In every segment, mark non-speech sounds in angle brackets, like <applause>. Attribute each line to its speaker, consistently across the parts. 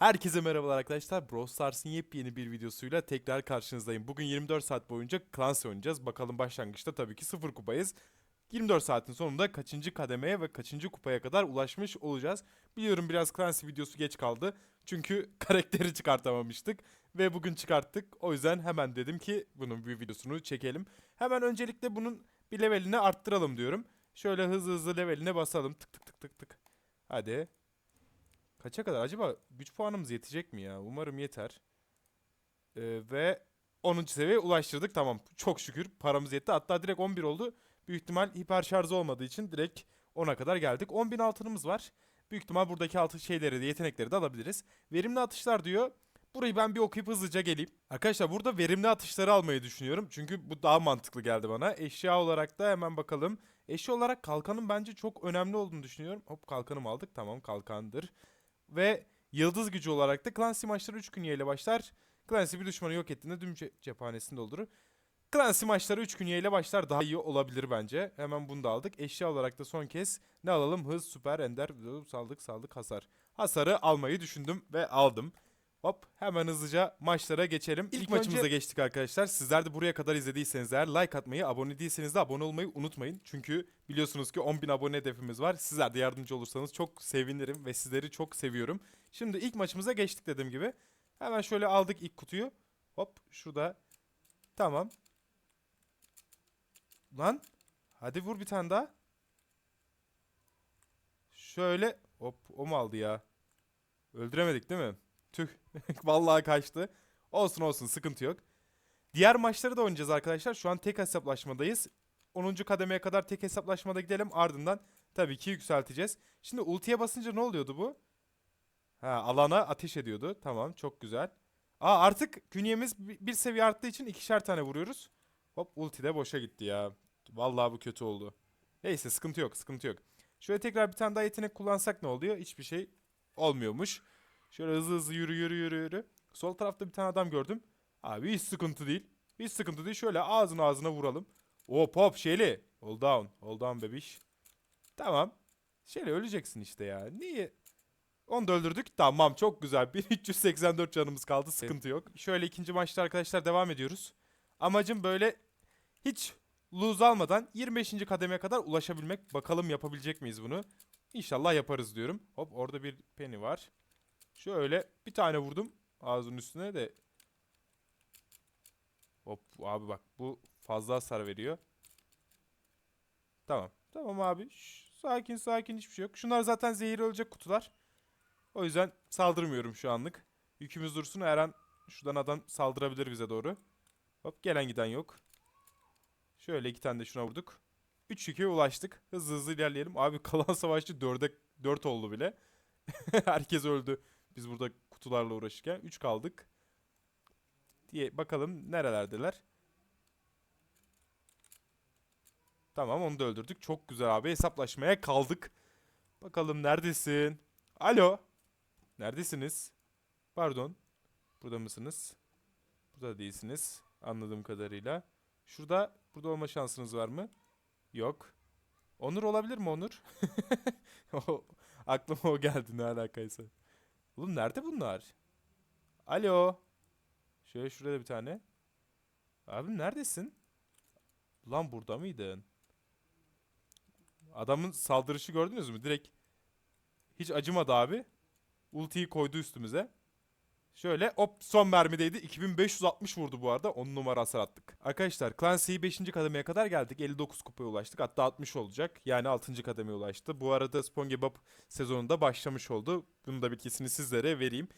Speaker 1: Herkese merhabalar arkadaşlar. Brawl Stars'ın yepyeni bir videosuyla tekrar karşınızdayım. Bugün 24 saat boyunca Clans oynayacağız. Bakalım başlangıçta tabii ki sıfır kupayız. 24 saatin sonunda kaçıncı kademeye ve kaçıncı kupaya kadar ulaşmış olacağız. Biliyorum biraz Clancy videosu geç kaldı. Çünkü <laughs> karakteri çıkartamamıştık. Ve bugün çıkarttık. O yüzden hemen dedim ki bunun bir videosunu çekelim. Hemen öncelikle bunun bir levelini arttıralım diyorum. Şöyle hızlı hızlı leveline basalım. Tık tık tık tık tık. Hadi. Kaça kadar? Acaba güç puanımız yetecek mi ya? Umarım yeter. Ee, ve 10. seviyeye ulaştırdık. Tamam. Çok şükür paramız yetti. Hatta direkt 11 oldu. Büyük ihtimal hiper şarjı olmadığı için direkt 10'a kadar geldik. 10.000 altınımız var. Büyük ihtimal buradaki altı şeyleri de yetenekleri de alabiliriz. Verimli atışlar diyor. Burayı ben bir okuyup hızlıca geleyim. Arkadaşlar burada verimli atışları almayı düşünüyorum. Çünkü bu daha mantıklı geldi bana. Eşya olarak da hemen bakalım. Eşya olarak kalkanın bence çok önemli olduğunu düşünüyorum. Hop kalkanımı aldık. Tamam kalkandır. Ve yıldız gücü olarak da Clancy maçları 3 gün ile başlar. Clancy bir düşmanı yok ettiğinde tüm ce- cephanesini doldurur. Clancy maçları 3 gün ile başlar daha iyi olabilir bence. Hemen bunu da aldık. Eşya olarak da son kez ne alalım? Hız, süper, ender, saldık, saldık, hasar. Hasarı almayı düşündüm ve aldım. Hop hemen hızlıca maçlara geçelim. İlk,
Speaker 2: İlk
Speaker 1: maçımıza
Speaker 2: önce-
Speaker 1: geçtik arkadaşlar. Sizler de buraya kadar izlediyseniz eğer like atmayı, abone değilseniz de abone olmayı unutmayın. Çünkü biliyorsunuz ki 10.000 abone hedefimiz var. Sizler de yardımcı olursanız çok sevinirim ve sizleri çok seviyorum. Şimdi ilk maçımıza geçtik dediğim gibi. Hemen şöyle aldık ilk kutuyu. Hop şurada. Tamam. Lan. Hadi vur bir tane daha. Şöyle. Hop o mu aldı ya? Öldüremedik değil mi? Tüh. <laughs> Vallahi kaçtı. Olsun olsun sıkıntı yok. Diğer maçları da oynayacağız arkadaşlar. Şu an tek hesaplaşmadayız. 10. kademeye kadar tek hesaplaşmada gidelim. Ardından tabii ki yükselteceğiz. Şimdi ultiye basınca ne oluyordu bu? Ha alana ateş ediyordu. Tamam çok güzel. Aa artık künyemiz bi- bir seviye arttığı için ikişer tane vuruyoruz. Hop ulti de boşa gitti ya. Vallahi bu kötü oldu. Neyse sıkıntı yok sıkıntı yok. Şöyle tekrar bir tane daha yetenek kullansak ne oluyor? Hiçbir şey olmuyormuş. Şöyle hızlı hızlı yürü yürü yürü yürü. Sol tarafta bir tane adam gördüm. Abi hiç sıkıntı değil. Hiç sıkıntı değil. Şöyle ağzına ağzına vuralım. Hop hop şeyli. Hold down. Hold down bebiş. Tamam. Şeyle öleceksin işte ya. Niye? Onu da öldürdük. Tamam çok güzel. <laughs> 1384 canımız kaldı. Sıkıntı yok. Şöyle ikinci maçta arkadaşlar devam ediyoruz. Amacım böyle hiç lose almadan 25. kademeye kadar ulaşabilmek. Bakalım yapabilecek miyiz bunu? İnşallah yaparız diyorum. Hop orada bir penny var. Şöyle bir tane vurdum ağzının üstüne de. Hop abi bak bu fazla hasar veriyor. Tamam. Tamam abi. Şş, sakin sakin hiçbir şey yok. Şunlar zaten zehir ölecek kutular. O yüzden saldırmıyorum şu anlık. Yükümüz dursun her an şuradan adam saldırabilir bize doğru. Hop gelen giden yok. Şöyle iki tane de şuna vurduk. 3 yüküye ulaştık. Hızlı hızlı ilerleyelim. Abi kalan <laughs> savaşçı 4'e 4 oldu bile. <laughs> Herkes öldü. Biz burada kutularla uğraşırken 3 kaldık. Diye bakalım nerelerdeler. Tamam onu da öldürdük. Çok güzel abi. Hesaplaşmaya kaldık. Bakalım neredesin? Alo. Neredesiniz? Pardon. Burada mısınız? Burada değilsiniz. Anladığım kadarıyla. Şurada, burada olma şansınız var mı? Yok. Onur olabilir mi Onur? <laughs> aklıma o geldi ne alakaysa. Oğlum nerede bunlar? Alo. Şöyle şurada bir tane. Abi neredesin? Lan burada mıydın? Adamın saldırışı gördünüz mü? Direkt hiç acımadı abi. Ultiyi koydu üstümüze. Şöyle hop son mermideydi. 2560 vurdu bu arada. 10 numara hasar attık. Arkadaşlar Clancy'yi 5. kademeye kadar geldik. 59 kupaya ulaştık. Hatta 60 olacak. Yani 6. kademeye ulaştı. Bu arada SpongeBob sezonunda başlamış oldu. Bunun da bilgisini sizlere vereyim.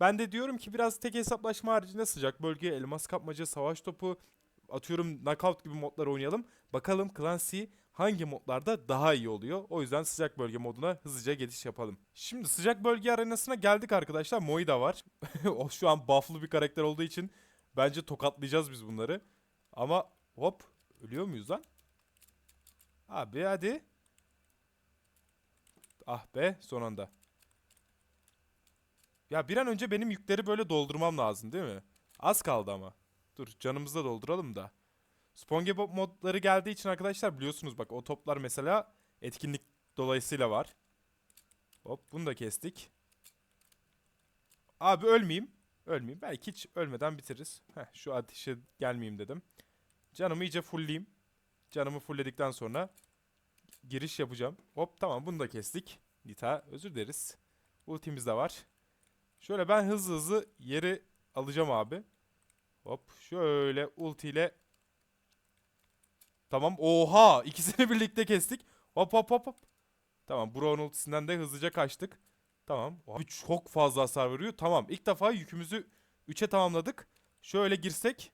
Speaker 1: Ben de diyorum ki biraz tek hesaplaşma haricinde sıcak bölge, elmas kapmaca, savaş topu, atıyorum knockout gibi modlar oynayalım. Bakalım Clancy hangi modlarda daha iyi oluyor. O yüzden sıcak bölge moduna hızlıca geçiş yapalım. Şimdi sıcak bölge arenasına geldik arkadaşlar. Moi da var. <laughs> o şu an buff'lı bir karakter olduğu için bence tokatlayacağız biz bunları. Ama hop ölüyor muyuz lan? Abi hadi. Ah be son anda. Ya bir an önce benim yükleri böyle doldurmam lazım değil mi? Az kaldı ama. Dur canımızı da dolduralım da. SpongeBob modları geldiği için arkadaşlar biliyorsunuz bak o toplar mesela etkinlik dolayısıyla var. Hop bunu da kestik. Abi ölmeyeyim. Ölmeyeyim. Belki hiç ölmeden bitiririz. Heh, şu ateşe gelmeyeyim dedim. Canımı iyice fullleyeyim. Canımı fullledikten sonra giriş yapacağım. Hop tamam bunu da kestik. Nita özür dileriz. Ultimiz de var. Şöyle ben hızlı hızlı yeri alacağım abi. Hop şöyle ulti ile Tamam. Oha! <laughs> İkisini birlikte kestik. Hop hop hop hop. Tamam. Brown ultisinden de hızlıca kaçtık. Tamam. Abi çok fazla hasar veriyor. Tamam. İlk defa yükümüzü 3'e tamamladık. Şöyle girsek.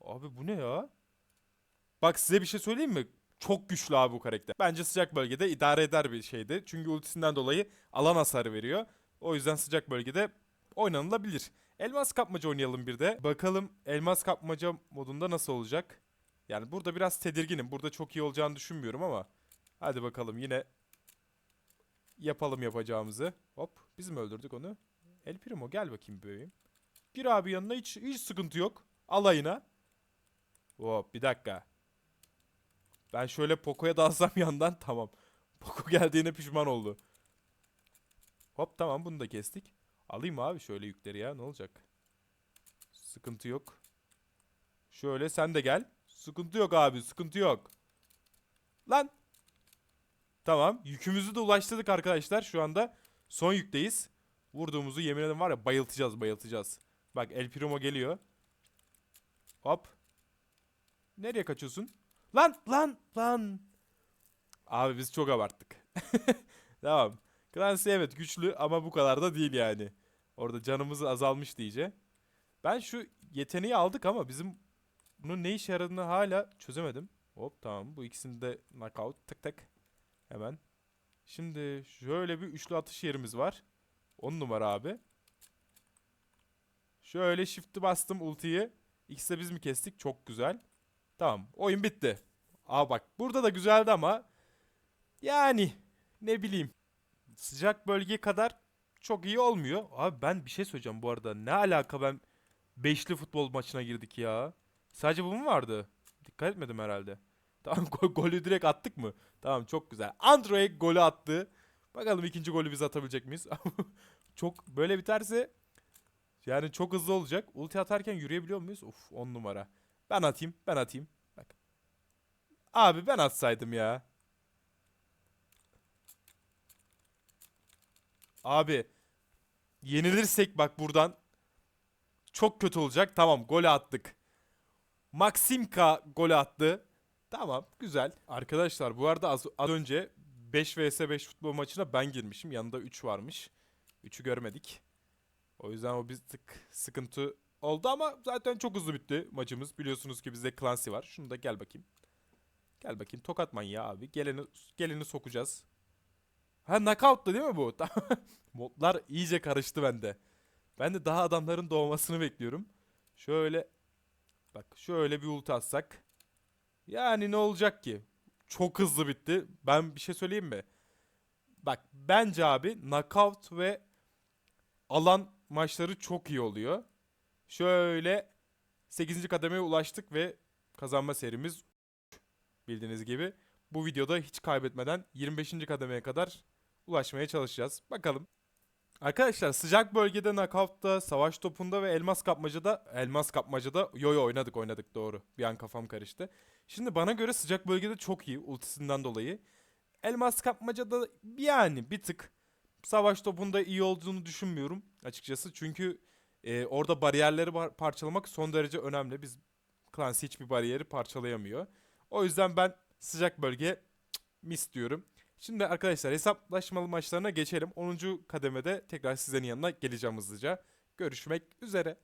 Speaker 1: Abi bu ne ya? Bak size bir şey söyleyeyim mi? Çok güçlü abi bu karakter. Bence sıcak bölgede idare eder bir şeydi. Çünkü ultisinden dolayı alan hasarı veriyor. O yüzden sıcak bölgede oynanılabilir. Elmas kapmaca oynayalım bir de. Bakalım elmas kapmaca modunda nasıl olacak? Yani burada biraz tedirginim. Burada çok iyi olacağını düşünmüyorum ama. Hadi bakalım yine yapalım yapacağımızı. Hop biz mi öldürdük onu? El Primo gel bakayım bebeğim. Gir abi yanına hiç, hiç sıkıntı yok. Alayına. Hop bir dakika. Ben şöyle Poco'ya dalsam <laughs> yandan tamam. Poco geldiğine pişman oldu. Hop tamam bunu da kestik. Alayım abi şöyle yükleri ya ne olacak? Sıkıntı yok. Şöyle sen de gel. Sıkıntı yok abi sıkıntı yok. Lan. Tamam yükümüzü de ulaştırdık arkadaşlar. Şu anda son yükteyiz. Vurduğumuzu yemin ederim var ya bayıltacağız bayıltacağız. Bak El Primo geliyor. Hop. Nereye kaçıyorsun? Lan lan lan. Abi biz çok abarttık. <laughs> tamam. Clancy evet güçlü ama bu kadar da değil yani. Orada canımız azalmış iyice. Ben şu yeteneği aldık ama bizim bunun ne işe yaradığını hala çözemedim. Hop tamam bu ikisini de knockout tık tık. Hemen. Şimdi şöyle bir üçlü atış yerimiz var. 10 numara abi. Şöyle shift'i bastım ultiyi. İkisi de biz mi kestik? Çok güzel. Tamam oyun bitti. Aa bak burada da güzeldi ama yani ne bileyim sıcak bölge kadar çok iyi olmuyor. Abi ben bir şey söyleyeceğim bu arada. Ne alaka ben beşli futbol maçına girdik ya. Sadece bu mu vardı? Dikkat etmedim herhalde. Tamam <laughs> gol, golü direkt attık mı? Tamam çok güzel. Andre golü attı. Bakalım ikinci golü biz atabilecek miyiz? <laughs> çok böyle biterse yani çok hızlı olacak. Ulti atarken yürüyebiliyor muyuz? Uf 10 numara. Ben atayım ben atayım. Bak. Abi ben atsaydım ya. Abi yenilirsek bak buradan çok kötü olacak. Tamam gol attık. Maximka gol attı. Tamam güzel. Arkadaşlar bu arada az, az önce 5 vs 5 futbol maçına ben girmişim. Yanında 3 varmış. 3'ü görmedik. O yüzden o bir tık sıkıntı oldu ama zaten çok hızlı bitti maçımız. Biliyorsunuz ki bizde Clancy var. Şunu da gel bakayım. Gel bakayım tokat manyağı abi. Geleni, geleni sokacağız. Ha knockout'tu değil mi bu? <laughs> Modlar iyice karıştı bende. Ben de daha adamların doğmasını bekliyorum. Şöyle bak şöyle bir ulti atsak. Yani ne olacak ki? Çok hızlı bitti. Ben bir şey söyleyeyim mi? Bak bence abi knockout ve alan maçları çok iyi oluyor. Şöyle 8. kademeye ulaştık ve kazanma serimiz bildiğiniz gibi. Bu videoda hiç kaybetmeden 25. kademeye kadar ulaşmaya çalışacağız. Bakalım. Arkadaşlar sıcak bölgede knockout'ta, savaş topunda ve elmas kapmacada, elmas kapmacada yo yo oynadık oynadık doğru. Bir an kafam karıştı. Şimdi bana göre sıcak bölgede çok iyi ultisinden dolayı. Elmas kapmacada yani bir tık savaş topunda iyi olduğunu düşünmüyorum açıkçası. Çünkü e, orada bariyerleri bar- parçalamak son derece önemli. Biz Clancy hiçbir bariyeri parçalayamıyor. O yüzden ben sıcak bölge mis diyorum. Şimdi arkadaşlar hesaplaşmalı maçlarına geçelim. 10. kademede tekrar sizlerin yanına geleceğim hızlıca. Görüşmek üzere.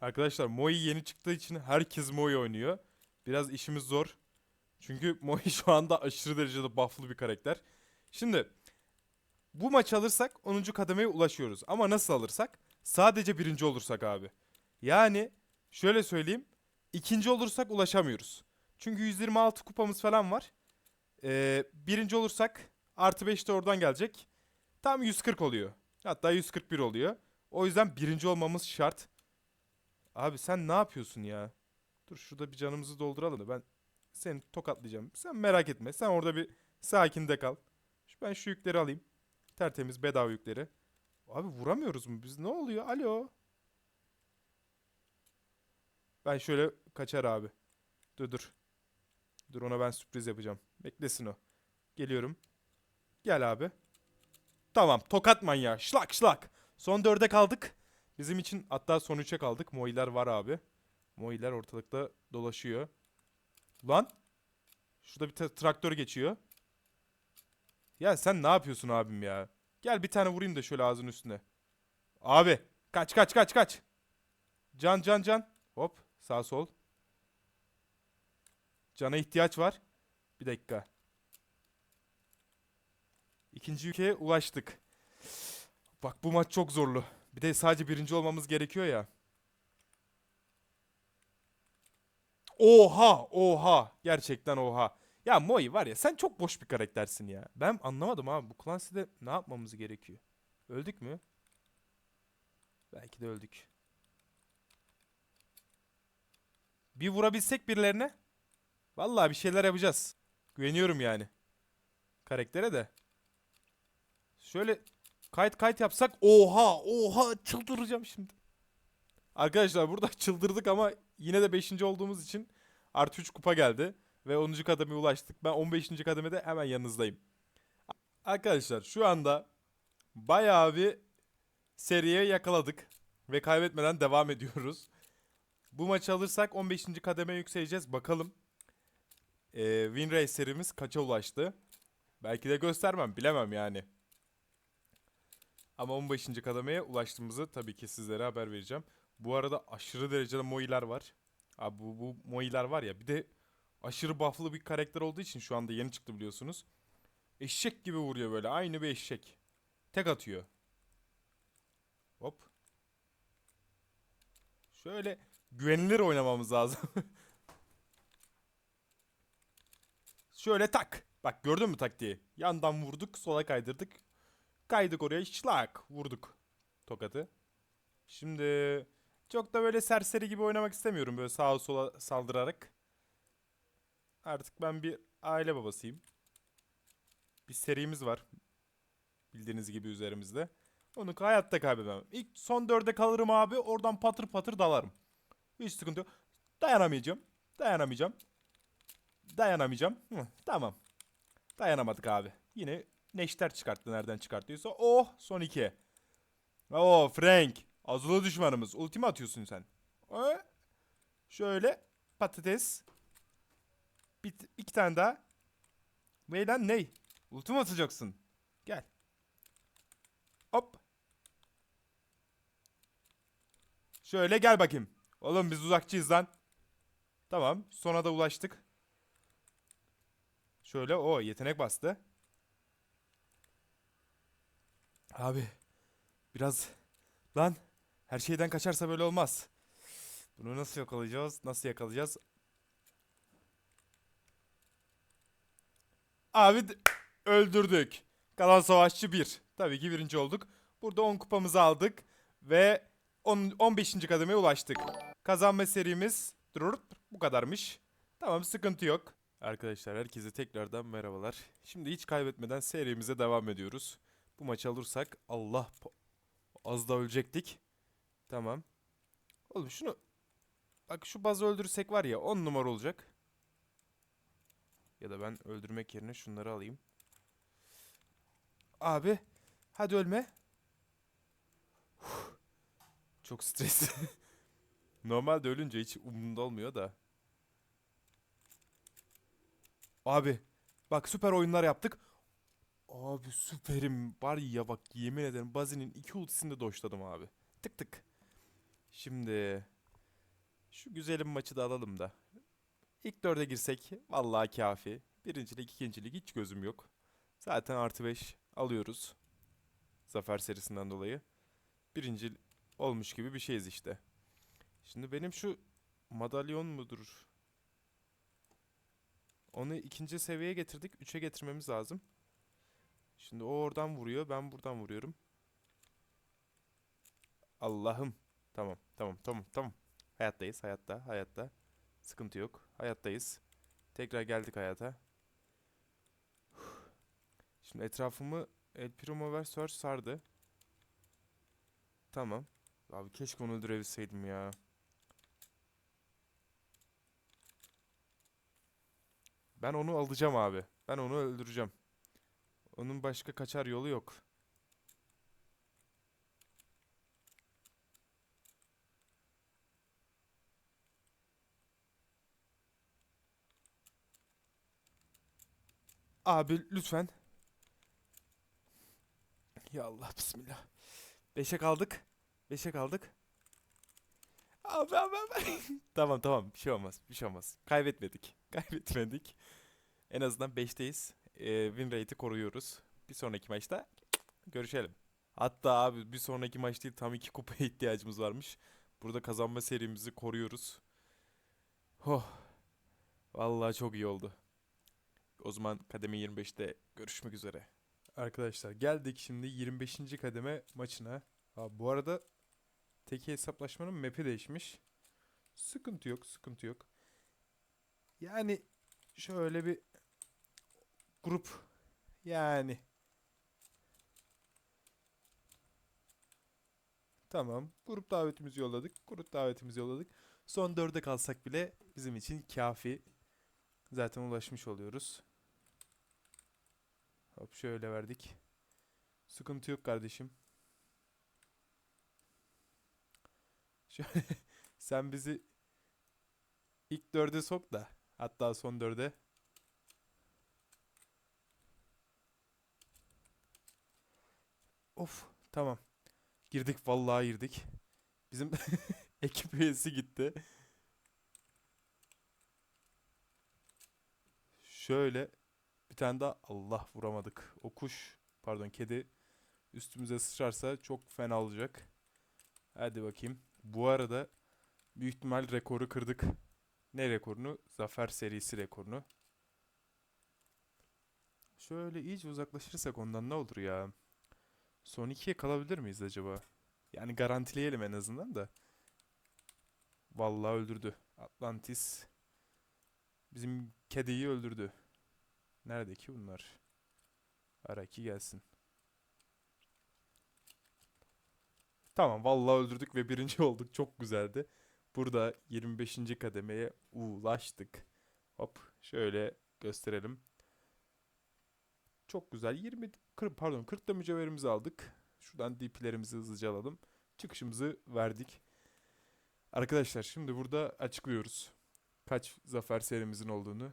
Speaker 1: Arkadaşlar Moi yeni çıktığı için herkes Moi oynuyor. Biraz işimiz zor. Çünkü <laughs> Moi şu anda aşırı derecede bufflı bir karakter. Şimdi bu maç alırsak 10. kademeye ulaşıyoruz. Ama nasıl alırsak? Sadece birinci olursak abi. Yani şöyle söyleyeyim. ikinci olursak ulaşamıyoruz. Çünkü 126 kupamız falan var. Ee, birinci olursak artı 5 de oradan gelecek. Tam 140 oluyor. Hatta 141 oluyor. O yüzden birinci olmamız şart. Abi sen ne yapıyorsun ya? Dur şurada bir canımızı dolduralım da ben seni tokatlayacağım. Sen merak etme. Sen orada bir sakin de kal. Ben şu yükleri alayım. Tertemiz bedava yükleri. Abi vuramıyoruz mu biz? Ne oluyor? Alo. Ben şöyle kaçar abi. Dur dur. Dur ona ben sürpriz yapacağım. Beklesin o. Geliyorum. Gel abi. Tamam. Tokat manyağı. Şlak şlak. Son dörde kaldık. Bizim için hatta son üçe kaldık. Moiler var abi. Moiler ortalıkta dolaşıyor. Lan. Şurada bir tra- traktör geçiyor. Ya sen ne yapıyorsun abim ya? Gel bir tane vurayım da şöyle ağzının üstüne. Abi. Kaç kaç kaç kaç. Can can can. Hop. Sağ sol. Cana ihtiyaç var. Bir dakika. İkinci ülkeye ulaştık. Bak bu maç çok zorlu. Bir de sadece birinci olmamız gerekiyor ya. Oha, oha. Gerçekten oha. Ya Moi var ya sen çok boş bir karaktersin ya. Ben anlamadım abi. Bu Clancy'de ne yapmamız gerekiyor? Öldük mü? Belki de öldük. Bir vurabilsek birilerine. Vallahi bir şeyler yapacağız. Güveniyorum yani. Karaktere de. Şöyle kayıt kayıt yapsak. Oha oha çıldıracağım şimdi. Arkadaşlar burada <laughs> çıldırdık ama yine de 5. olduğumuz için artı 3 kupa geldi. Ve 10. kademeye ulaştık. Ben 15. kademede hemen yanınızdayım. Arkadaşlar şu anda bayağı bir seriye yakaladık. Ve kaybetmeden devam ediyoruz. Bu maçı alırsak 15. kademeye yükseleceğiz. Bakalım. Ee, win rate serimiz kaça ulaştı? Belki de göstermem. Bilemem yani. Ama 15. kademeye ulaştığımızı tabii ki sizlere haber vereceğim. Bu arada aşırı derecede moiler var. Abi bu, bu moiler var ya bir de aşırı buff'lı bir karakter olduğu için şu anda yeni çıktı biliyorsunuz. Eşek gibi vuruyor böyle. Aynı bir eşek. Tek atıyor. Hop. Şöyle güvenilir oynamamız lazım. <laughs> Şöyle tak. Bak gördün mü taktiği? Yandan vurduk, sola kaydırdık. Kaydık oraya, şlak vurduk tokatı. Şimdi çok da böyle serseri gibi oynamak istemiyorum böyle sağa sola saldırarak. Artık ben bir aile babasıyım. Bir serimiz var. Bildiğiniz gibi üzerimizde. Onu hayatta kaybedemem. İlk son dörde kalırım abi. Oradan patır patır dalarım. Hiç sıkıntı yok. Dayanamayacağım. Dayanamayacağım. Dayanamayacağım. Hı, tamam. Dayanamadık abi. Yine neşter çıkarttı nereden çıkarttıysa. Oh son iki. Oh Frank. Azula düşmanımız. Ultimi atıyorsun sen. Ee, şöyle patates. Bir, iki tane daha. Ney lan ney? Ultimi atacaksın. Gel. Hop. Şöyle gel bakayım. Oğlum biz uzakçıyız lan. Tamam. Sona da ulaştık. Şöyle o yetenek bastı. Abi. Biraz. Lan. Her şeyden kaçarsa böyle olmaz. Bunu nasıl yakalayacağız? Nasıl yakalayacağız? Abi öldürdük. Kalan savaşçı 1. Tabii ki birinci olduk. Burada 10 kupamızı aldık. Ve 10, 15. kademeye ulaştık. Kazanma serimiz durur, bu kadarmış. Tamam sıkıntı yok. Arkadaşlar herkese tekrardan merhabalar. Şimdi hiç kaybetmeden serimize devam ediyoruz. Bu maçı alırsak Allah az da ölecektik. Tamam. Oğlum şunu bak şu bazı öldürsek var ya 10 numara olacak. Ya da ben öldürmek yerine şunları alayım. Abi hadi ölme. Huh. Çok stresli. <laughs> Normalde ölünce hiç umurumda olmuyor da. Abi bak süper oyunlar yaptık. Abi süperim var ya bak yemin ederim Bazi'nin iki ultisini de doşladım abi. Tık tık. Şimdi şu güzelim maçı da alalım da. İlk dörde girsek vallahi kafi. Birincilik, ikincilik hiç gözüm yok. Zaten artı 5 alıyoruz. Zafer serisinden dolayı. Birinci olmuş gibi bir şeyiz işte. Şimdi benim şu madalyon mudur? Onu ikinci seviyeye getirdik. Üçe getirmemiz lazım. Şimdi o oradan vuruyor. Ben buradan vuruyorum. Allah'ım. Tamam, tamam, tamam, tamam. Hayattayız, hayatta, hayatta. Sıkıntı yok. Hayattayız. Tekrar geldik hayata. Şimdi etrafımı El Primo ve Search sardı. Tamam. Abi keşke onu öldürebilseydim ya. Ben onu alacağım abi. Ben onu öldüreceğim. Onun başka kaçar yolu yok. Abi lütfen. Ya Allah bismillah. Beşe kaldık. Beşe kaldık. Abi abi abi. tamam tamam bir şey olmaz. Bir şey olmaz. Kaybetmedik. <laughs> Kaybetmedik. En azından 5'teyiz. Ee, win rate'i koruyoruz. Bir sonraki maçta görüşelim. Hatta abi bir sonraki maç değil tam iki kupaya <laughs> ihtiyacımız varmış. Burada kazanma serimizi koruyoruz. Oh. Vallahi çok iyi oldu. O zaman kademe 25'te görüşmek üzere. Arkadaşlar geldik şimdi 25. kademe maçına. Abi bu arada teki hesaplaşmanın map'i değişmiş. Sıkıntı yok, sıkıntı yok. Yani şöyle bir grup yani Tamam. Grup davetimizi yolladık. Grup davetimizi yolladık. Son dörde kalsak bile bizim için kafi. Zaten ulaşmış oluyoruz. Hop şöyle verdik. Sıkıntı yok kardeşim. Şöyle <laughs> sen bizi ilk dörde sok da hatta son dörde. Of tamam. Girdik vallahi girdik. Bizim <laughs> ekip üyesi gitti. Şöyle bir tane daha Allah vuramadık. O kuş pardon kedi üstümüze sıçrarsa çok fena olacak. Hadi bakayım. Bu arada büyük ihtimal rekoru kırdık. Ne rekorunu? Zafer serisi rekorunu. Şöyle iyice uzaklaşırsak ondan ne olur ya? Son ikiye kalabilir miyiz acaba? Yani garantileyelim en azından da. Vallahi öldürdü. Atlantis bizim kediyi öldürdü. Nerede ki bunlar? Araki gelsin. Tamam vallahi öldürdük ve birinci <laughs> olduk. Çok güzeldi. Burada 25. kademeye ulaştık. Hop şöyle gösterelim. Çok güzel. 20 40 pardon 40 da mücevherimizi aldık. Şuradan DP'lerimizi hızlıca alalım. Çıkışımızı verdik. Arkadaşlar şimdi burada açıklıyoruz. Kaç zafer serimizin olduğunu.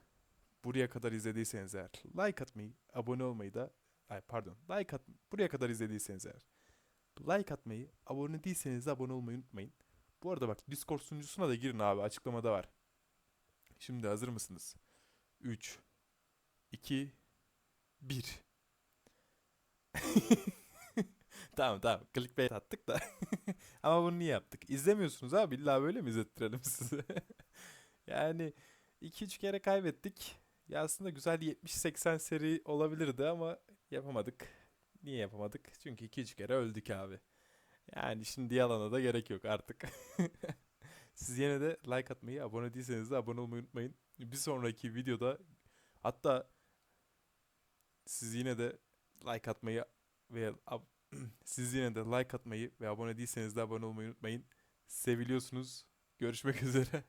Speaker 1: Buraya kadar izlediyseniz eğer like atmayı, abone olmayı da ay pardon like at buraya kadar izlediyseniz eğer like atmayı, abone değilseniz de abone olmayı unutmayın. Bu arada bak Discord sunucusuna da girin abi açıklamada var. Şimdi hazır mısınız? 3 2 1 Tamam tamam clickbait attık da. <laughs> Ama bunu niye yaptık? İzlemiyorsunuz abi illa böyle mi izlettirelim size? <laughs> yani 2-3 kere kaybettik. Ya aslında güzel 70-80 seri olabilirdi ama yapamadık. Niye yapamadık? Çünkü 2-3 kere öldük abi. Yani şimdi yalana da gerek yok artık. <laughs> Siz yine de like atmayı, abone değilseniz de abone olmayı unutmayın. Bir sonraki videoda hatta siz yine de like atmayı ve <clears throat> siz yine de like atmayı ve abone değilseniz de abone olmayı unutmayın. Seviliyorsunuz. Görüşmek <laughs> üzere.